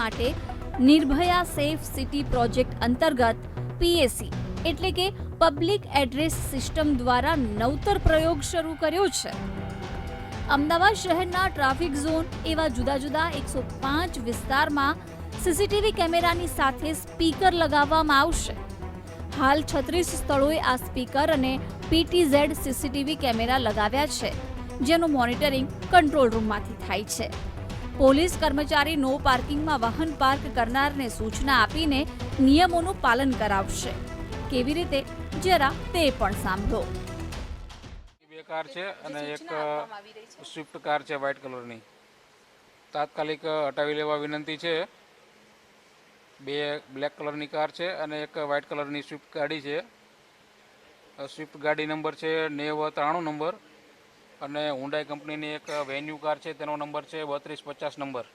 માટે Nirbhaya safe city project અંતર્ગત PAC એટલે કે પબ્લિક એડ્રેસ સિસ્ટમ દ્વારા નવતર પ્રયોગ શરૂ કર્યો છે. અમદાવાદ શહેરના ટ્રાફિક ઝોન એવા જુદા જુદા એકસો પાંચ વિસ્તારમાં સીસીટીવી કેમેરાની સાથે સ્પીકર લગાવવામાં આવશે. હાલ છત્રીસ સ્થળોએ આ સ્પીકર અને પીટીઝેડ સીસીટીવી કેમેરા લગાવ્યા છે, જેનું મોનિટરિંગ કંટ્રોલ રૂમમાંથી થાય છે. પોલીસ કર્મચારી નો પાર્કિંગમાં વાહન પાર્ક કરનારને સૂચના આપીને નિયમોનું પાલન કરાવશે. કેવી રીતે? જરા તે પણ સાંભળો. બે કાર છે અને એક સ્વિફ્ટ કાર છે વ્હાઇટ કલરની. તાત્કાલિક હટાવી લેવા વિનંતી છે. બે બ્લેક કલરની કાર છે અને એક વ્હાઇટ કલરની સ્વિફ્ટ ગાડી છે. સ્વિફ્ટ ગાડી નંબર છે નેવ ત્રાણું નંબર. અને હુંડાઈ કંપનીની એક વેન્યુ કાર છે, તેનો નંબર છે બત્રીસ પચાસ નંબર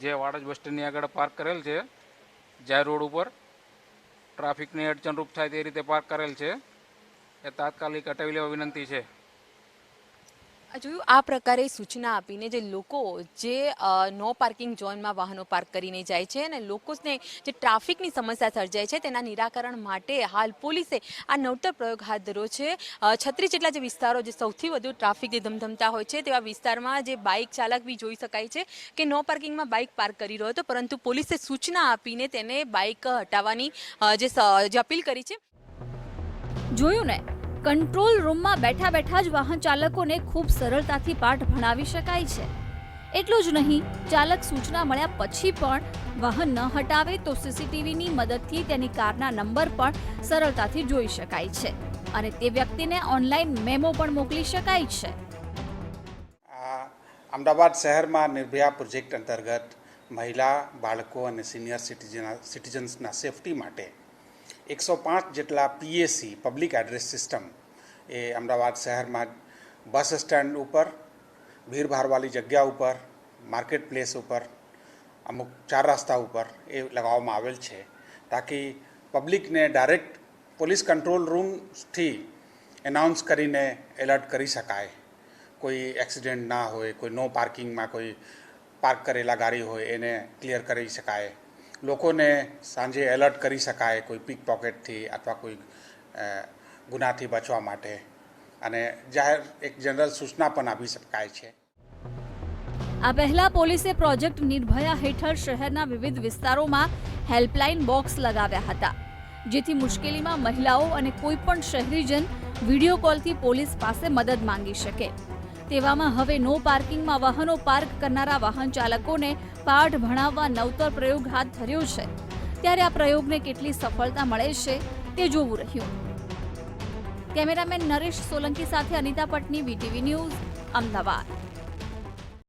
જે વાડજ બસ સ્ટેન્ડની આગળ પાર્ક કરેલ છે જાહેર રોડ ઉપર. ટ્રાફિકની અડચણરૂપ થાય તે રીતે પાર્ક કરેલ છે. એ તાત્કાલિક હટાવી લેવા વિનંતી છે. જોયું, આ પ્રકારે સૂચના આપીને જે લોકો જે નો પાર્કિંગ ઝોનમાં વાહનો પાર્ક કરીને જાય છે અને લોકોને જે ટ્રાફિકની સમસ્યા સર્જાય છે તેના નિરાકરણ માટે હાલ પોલીસે આ નવતર પ્રયોગ હાથ ધર્યો છે. છત્રીસ જેટલા જે વિસ્તારો જે સૌથી વધુ ટ્રાફિકથી ધમધમતા હોય છે તેવા વિસ્તારમાં જે બાઇક ચાલક બી જોઈ શકાય છે કે નો પાર્કિંગમાં બાઇક પાર્ક કરી રહ્યો હતો, પરંતુ પોલીસે સૂચના આપીને તેને બાઇક હટાવવાની જે અપીલ કરી છે. જોયું ને કંટ્રોલ રૂમમાં બેઠા બેઠા જ વાહન ચાલકોને ખૂબ સરળતાથી પાઠ ભણાવી શકાય છે. એટલું જ નહીં, ચાલક સૂચના મળ્યા પછી પણ વાહન ન હટાવે તો સીસીટીવીની મદદથી તેની કારના નંબર પણ સરળતાથી જોઈ શકાય છે અને તે વ્યક્તિને ઓનલાઈન મેમો પણ મોકલી શકાય છે. અમદાવાદ શહેરમાં નિર્ભયા પ્રોજેક્ટ અંતર્ગત મહિલા, બાળકો અને સિનિયર સિટીઝન, સિટીઝન્સના સેફટી માટે એકસો પાંચ જેટલા પીએસી પબ્લિક એડ્રેસ સિસ્ટમ એ અમદાવાદ શહેરમાં બસ સ્ટેન્ડ ઉપર ભીડભાડવાળી જગ્યા ઉપર માર્કેટ પ્લેસ ઉપર, અમુક ચાર રસ્તા ઉપર એ લગાવવામાં આવેલ છે, તાકી પબ્લિકને ડાયરેક્ટ પોલીસ કંટ્રોલ રૂમથી એનાઉન્સ કરીને એલર્ટ કરી શકાય. કોઈ એક્સિડન્ટ ના હોય, કોઈ નો પાર્કિંગમાં કોઈ પાર્ક કરેલા ગાડી હોય, એને ક્લિયર કરી શકાય. લોકોને સાંજે એલર્ટ કરી શકાય કોઈ પિક પોકેટથી અથવા કોઈ ગુનાથી બચવા માટે. અને જાહેર એક જનરલ સૂચના પણ આપી શકાય છે. આ પહેલા પોલીસે પ્રોજેક્ટ નિર્ભયા હેઠળ શહેરના વિવિધ વિસ્તારોમાં હેલ્પલાઇન બોક્સ લગાવ્યા હતા, જેથી મુશ્કેલીમાં મહિલાઓ અને કોઈ પણ શહેરીજન વીડિયો કોલથી પોલીસ પાસે મદદ માંગી શકે. તેવામાં હવે નો પાર્કિંગમાં વાહનો પાર્ક કરનારા વાહન ચાલકોને પાઠ ભણાવવા નવતર પ્રયોગ હાથ ધર્યો છે. ત્યારે આ પ્રયોગને કેટલી સફળતા મળે છે તે જોવું રહ્યું. કેમેરામેન નરેશ સોલંકી સાથે અનિતા પટની વીટીવી ન્યૂઝ, અમદાવાદ.